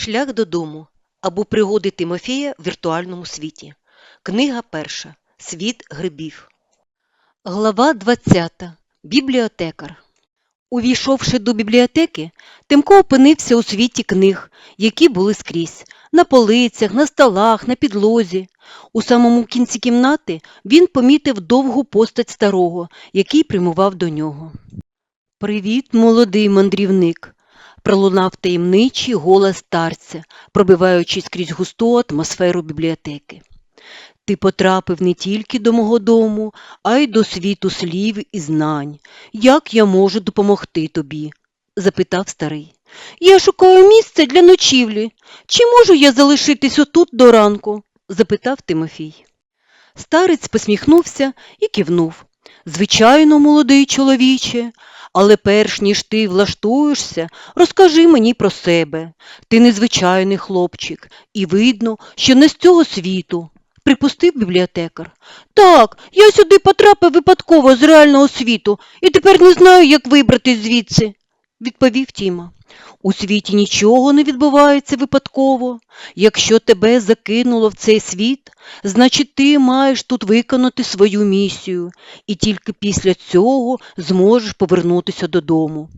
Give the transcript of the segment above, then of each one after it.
Шлях додому або пригоди Тимофія в віртуальному світі. Книга перша. Світ грибів. Глава 20. Бібліотекар. Увійшовши до бібліотеки, Тимко опинився у світі книг, які були скрізь на полицях, на столах, на підлозі. У самому кінці кімнати він помітив довгу постать старого, який прямував до нього. Привіт, молодий мандрівник, пролунав таємничий голос старця, пробиваючись крізь густу атмосферу бібліотеки. Ти потрапив не тільки до мого дому, а й до світу слів і знань. Як я можу допомогти тобі? запитав старий. Я шукаю місце для ночівлі. Чи можу я залишитись отут до ранку? запитав Тимофій. Старець посміхнувся і кивнув. Звичайно, молодий чоловіче, але перш ніж ти влаштуєшся, розкажи мені про себе. Ти незвичайний хлопчик, і видно, що не з цього світу. Припустив бібліотекар. Так, я сюди потрапив випадково з реального світу і тепер не знаю, як вибрати звідси, відповів Тіма. У світі нічого не відбувається випадково. Якщо тебе закинуло в цей світ, значить ти маєш тут виконати свою місію, і тільки після цього зможеш повернутися додому.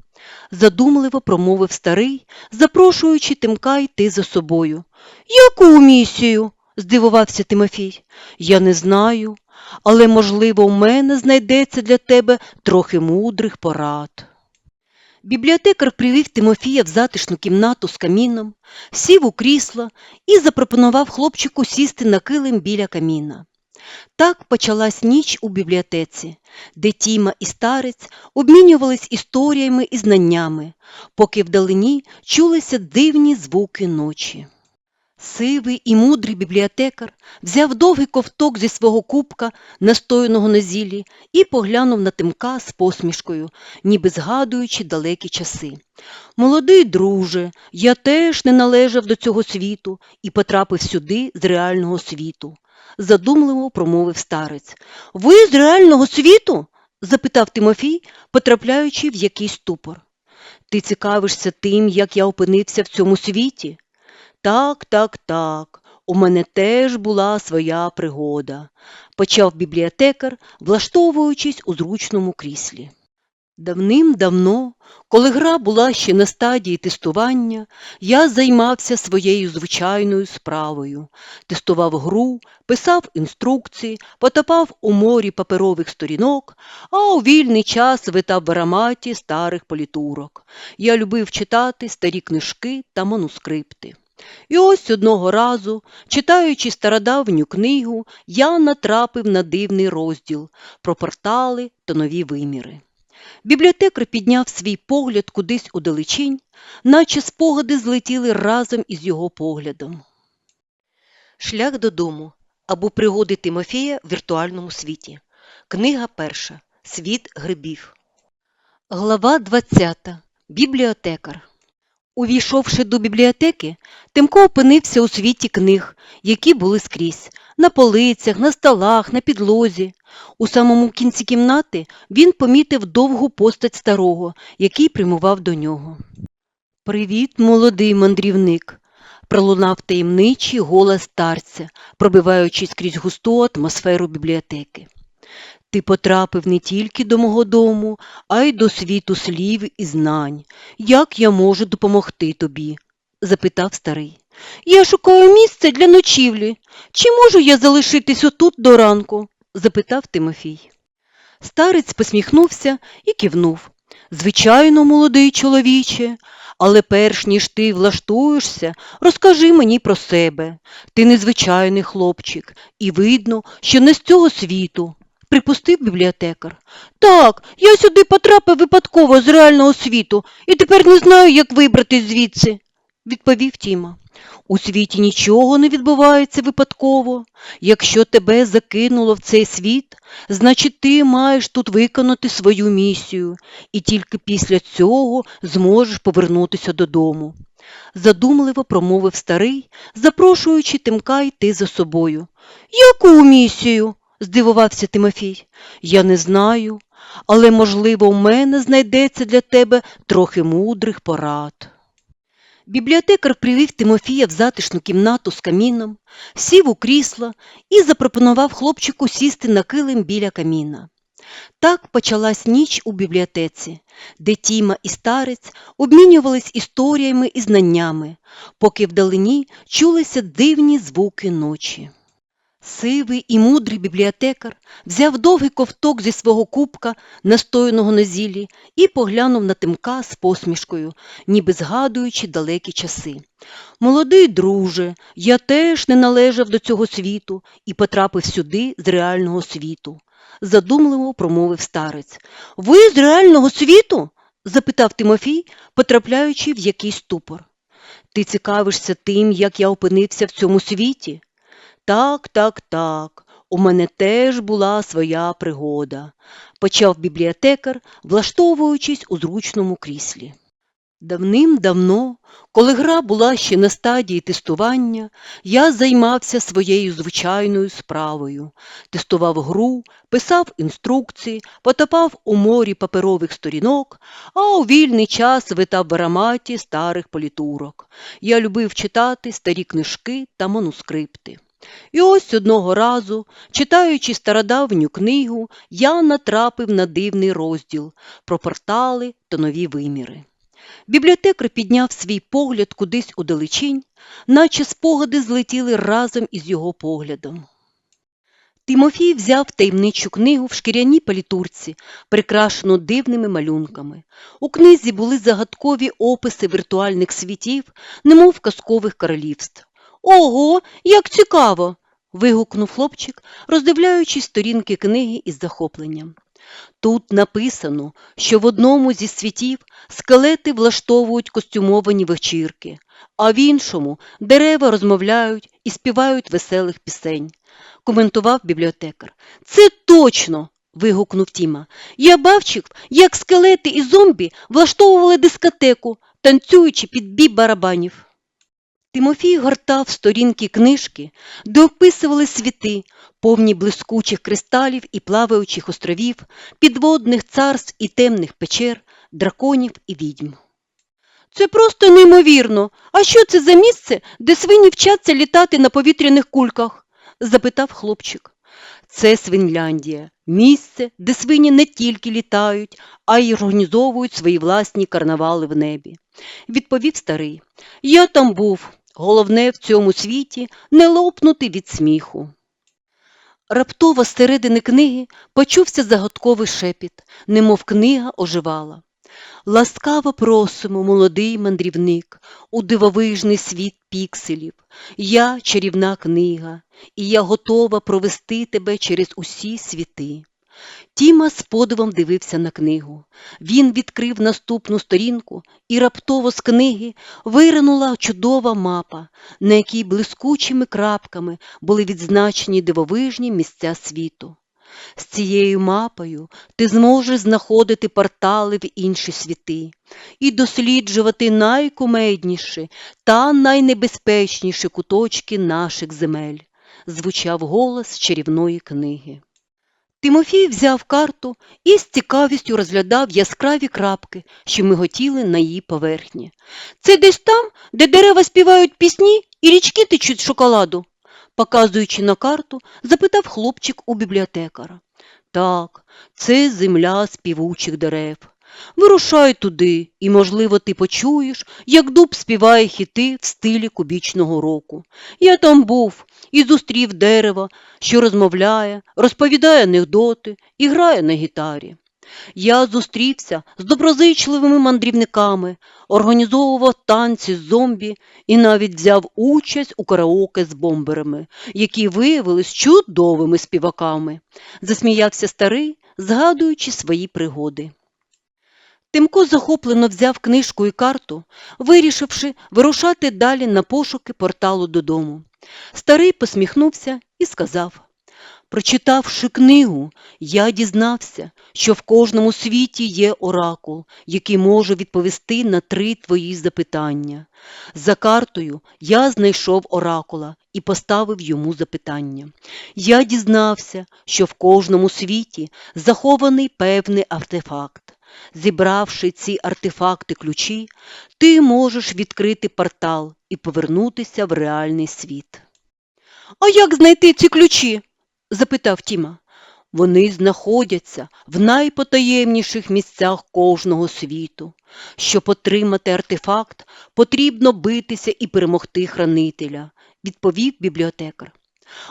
Задумливо промовив старий, запрошуючи Тимка йти за собою. Яку місію? здивувався Тимофій. Я не знаю, але, можливо, у мене знайдеться для тебе трохи мудрих порад. Бібліотекар привів Тимофія в затишну кімнату з каміном, сів у крісло і запропонував хлопчику сісти на килим біля каміна. Так почалась ніч у бібліотеці, де Тіма і старець обмінювались історіями і знаннями, поки вдалині чулися дивні звуки ночі. Сивий і мудрий бібліотекар взяв довгий ковток зі свого кубка, настояного на зіллі, і поглянув на Тимка з посмішкою, ніби згадуючи далекі часи. Молодий друже, я теж не належав до цього світу і потрапив сюди з реального світу, задумливо промовив старець. Ви з реального світу? запитав Тимофій, потрапляючи в якийсь ступор. Ти цікавишся тим, як я опинився в цьому світі? Так, так, так, у мене теж була своя пригода, почав бібліотекар, влаштовуючись у зручному кріслі. Давним-давно, коли гра була ще на стадії тестування, я займався своєю звичайною справою, тестував гру, писав інструкції, потопав у морі паперових сторінок, а у вільний час витав в ароматі старих політурок. Я любив читати старі книжки та манускрипти. І ось одного разу, читаючи стародавню книгу, я натрапив на дивний розділ про портали та нові виміри. Бібліотекар підняв свій погляд кудись удалечінь, наче спогади злетіли разом із його поглядом. Шлях додому або пригоди Тимофія в віртуальному світі. Книга перша. Світ грибів. Глава 20. Бібліотекар. Увійшовши до бібліотеки, Тимко опинився у світі книг, які були скрізь на полицях, на столах, на підлозі. У самому кінці кімнати він помітив довгу постать старого, який прямував до нього. Привіт, молодий мандрівник, пролунав таємничий голос старця, пробиваючись крізь густу атмосферу бібліотеки. Ти потрапив не тільки до мого дому, а й до світу слів і знань. Як я можу допомогти тобі? запитав старий. Я шукаю місце для ночівлі. Чи можу я залишитись отут до ранку? запитав Тимофій. Старець посміхнувся і кивнув. Звичайно, молодий чоловіче, але перш ніж ти влаштуєшся, розкажи мені про себе. Ти незвичайний хлопчик, і видно, що не з цього світу припустив бібліотекар. Так, я сюди потрапив випадково з реального світу і тепер не знаю, як вибратись звідси, відповів Тіма. У світі нічого не відбувається випадково. Якщо тебе закинуло в цей світ, значить ти маєш тут виконати свою місію, і тільки після цього зможеш повернутися додому. Задумливо промовив старий, запрошуючи Тимка йти за собою. Яку місію? Здивувався Тимофій. Я не знаю, але, можливо, у мене знайдеться для тебе трохи мудрих порад. Бібліотекар привів Тимофія в затишну кімнату з каміном, сів у крісло і запропонував хлопчику сісти на килим біля каміна. Так почалась ніч у бібліотеці, де Тіма і старець обмінювались історіями і знаннями, поки вдалині чулися дивні звуки ночі. Сивий і мудрий бібліотекар взяв довгий ковток зі свого кубка, настояного на зіллі, і поглянув на Тимка з посмішкою, ніби згадуючи далекі часи. Молодий друже, я теж не належав до цього світу і потрапив сюди з реального світу, задумливо промовив старець. Ви з реального світу? запитав Тимофій, потрапляючи в якийсь ступор. Ти цікавишся тим, як я опинився в цьому світі? Так, так, так. У мене теж була своя пригода, почав бібліотекар, влаштовуючись у зручному кріслі. Давним-давно, коли гра була ще на стадії тестування, я займався своєю звичайною справою, тестував гру, писав інструкції, потопав у морі паперових сторінок, а у вільний час витав в ароматі старих політурок. Я любив читати старі книжки та манускрипти. І ось одного разу, читаючи стародавню книгу, я натрапив на дивний розділ про портали та нові виміри. Бібліотекар підняв свій погляд кудись у далечінь, наче спогади злетіли разом із його поглядом. Тимофій взяв таємничу книгу в шкіряній палітурці, прикрашену дивними малюнками. У книзі були загадкові описи віртуальних світів, немов казкових королівств. Ого, як цікаво. вигукнув хлопчик, роздивляючись сторінки книги із захопленням. Тут написано, що в одному зі світів скелети влаштовують костюмовані вечірки, а в іншому дерева розмовляють і співають веселих пісень, коментував бібліотекар. Це точно. вигукнув Тіма. Я бачив, як скелети і зомбі влаштовували дискотеку, танцюючи під бій барабанів. Тимофій гортав сторінки книжки, де описували світи, повні блискучих кристалів і плаваючих островів, підводних царств і темних печер, драконів і відьм. Це просто неймовірно. А що це за місце, де свині вчаться літати на повітряних кульках? запитав хлопчик. Це Свинляндія, місце, де свині не тільки літають, а й організовують свої власні карнавали в небі, відповів старий. Я там був. Головне в цьому світі не лопнути від сміху. Раптово з середини книги почувся загадковий шепіт, немов книга оживала. Ласкаво просимо, молодий мандрівник, у дивовижний світ пікселів. Я чарівна книга, і я готова провести тебе через усі світи. Тіма з подивом дивився на книгу. Він відкрив наступну сторінку, і раптово з книги виринула чудова мапа, на якій блискучими крапками були відзначені дивовижні місця світу. З цією мапою ти зможеш знаходити портали в інші світи і досліджувати найкумедніші та найнебезпечніші куточки наших земель, звучав голос чарівної книги. Тимофій взяв карту і з цікавістю розглядав яскраві крапки, що миготіли на її поверхні. Це десь там, де дерева співають пісні і річки течуть шоколаду, показуючи на карту, запитав хлопчик у бібліотекара. Так, це земля співучих дерев. Вирушай туди, і, можливо, ти почуєш, як дуб співає хіти в стилі кубічного року. Я там був і зустрів дерево, що розмовляє, розповідає анекдоти і грає на гітарі. Я зустрівся з доброзичливими мандрівниками, організовував танці з зомбі і навіть взяв участь у караоке з бомберами, які виявились чудовими співаками, засміявся старий, згадуючи свої пригоди. Тимко захоплено взяв книжку і карту, вирішивши вирушати далі на пошуки порталу додому. Старий посміхнувся і сказав Прочитавши книгу, я дізнався, що в кожному світі є оракул, який може відповісти на три твої запитання. За картою я знайшов оракула і поставив йому запитання. Я дізнався, що в кожному світі захований певний артефакт. Зібравши ці артефакти ключі, ти можеш відкрити портал і повернутися в реальний світ. А як знайти ці ключі? запитав Тіма. Вони знаходяться в найпотаємніших місцях кожного світу. Щоб отримати артефакт, потрібно битися і перемогти хранителя, відповів бібліотекар.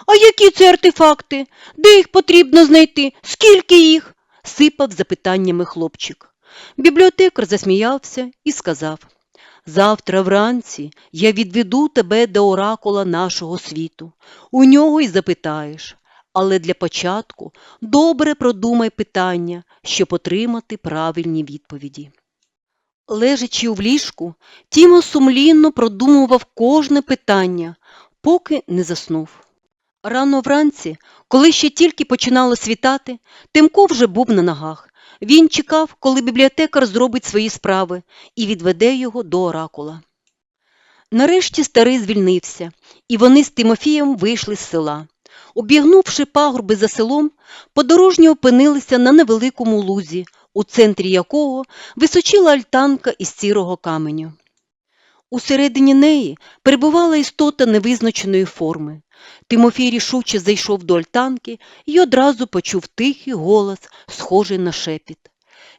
А які це артефакти? Де їх потрібно знайти? Скільки їх? Сипав запитаннями хлопчик. Бібліотекар засміявся і сказав Завтра вранці я відведу тебе до оракула нашого світу. У нього й запитаєш. Але для початку добре продумай питання, щоб отримати правильні відповіді. Лежачи у ліжку, Тімо сумлінно продумував кожне питання, поки не заснув. Рано вранці, коли ще тільки починало світати, Тимко вже був на ногах. Він чекав, коли бібліотекар зробить свої справи і відведе його до оракула. Нарешті старий звільнився, і вони з Тимофієм вийшли з села. Обігнувши пагорби за селом, подорожні опинилися на невеликому лузі, у центрі якого височила альтанка із сірого каменю. Усередині неї перебувала істота невизначеної форми. Тимофій рішуче зайшов до альтанки і одразу почув тихий голос, схожий на шепіт.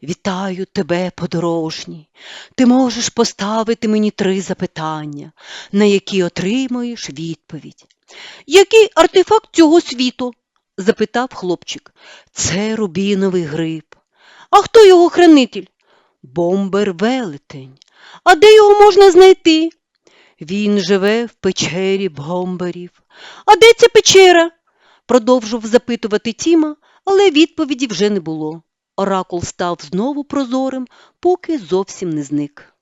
Вітаю тебе, подорожній. Ти можеш поставити мені три запитання, на які отримаєш відповідь. Який артефакт цього світу? запитав хлопчик. Це рубіновий гриб. А хто його хранитель? Бомбер велетень. А де його можна знайти? Він живе в печері бомберів. А де ця печера? продовжував запитувати Тіма, але відповіді вже не було. Оракул став знову прозорим, поки зовсім не зник.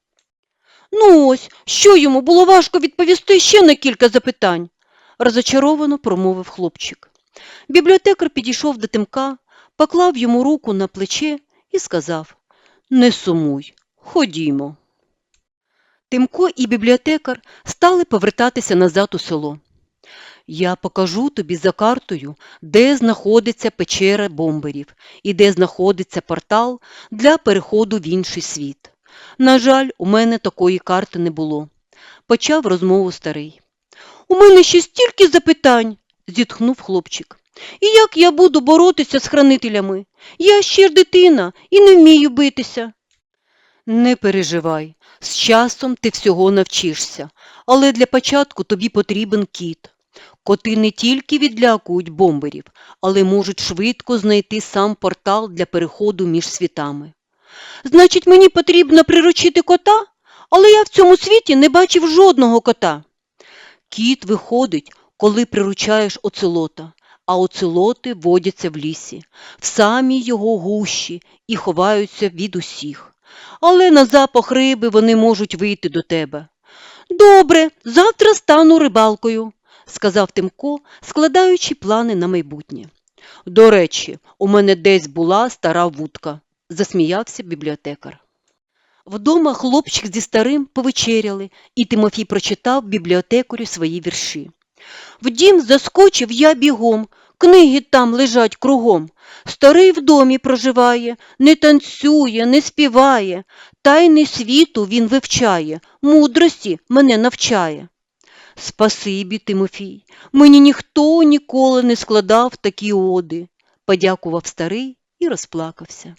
Ну ось, що йому було важко відповісти ще на кілька запитань, розочаровано промовив хлопчик. Бібліотекар підійшов до Тимка, поклав йому руку на плече і сказав Не сумуй, ходімо. Тимко і бібліотекар стали повертатися назад у село. Я покажу тобі за картою, де знаходиться печера бомберів і де знаходиться портал для переходу в інший світ. На жаль, у мене такої карти не було. Почав розмову старий. У мене ще стільки запитань, зітхнув хлопчик. І як я буду боротися з хранителями? Я ще ж дитина і не вмію битися. Не переживай, з часом ти всього навчишся, але для початку тобі потрібен кіт. Коти не тільки відлякують бомберів, але можуть швидко знайти сам портал для переходу між світами. Значить, мені потрібно приручити кота, але я в цьому світі не бачив жодного кота. Кіт виходить, коли приручаєш оцелота, а оцелоти водяться в лісі, в самій його гущі і ховаються від усіх. Але на запах риби вони можуть вийти до тебе. Добре, завтра стану рибалкою, сказав Тимко, складаючи плани на майбутнє. До речі, у мене десь була стара вудка, засміявся бібліотекар. Вдома хлопчик зі старим повечеряли, і Тимофій прочитав бібліотекарю свої вірші. В дім заскочив я бігом, книги там лежать кругом. Старий в домі проживає, не танцює, не співає, тайни світу він вивчає, мудрості мене навчає. Спасибі, Тимофій, мені ніхто ніколи не складав такі оди, подякував старий і розплакався.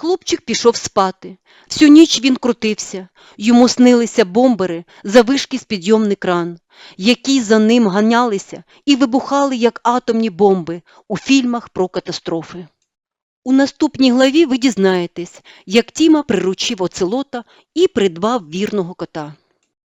Хлопчик пішов спати. Всю ніч він крутився. Йому снилися бомбери за вишки з підйомний кран, які за ним ганялися і вибухали, як атомні бомби у фільмах про катастрофи. У наступній главі ви дізнаєтесь, як Тіма приручив оцелота і придбав вірного кота.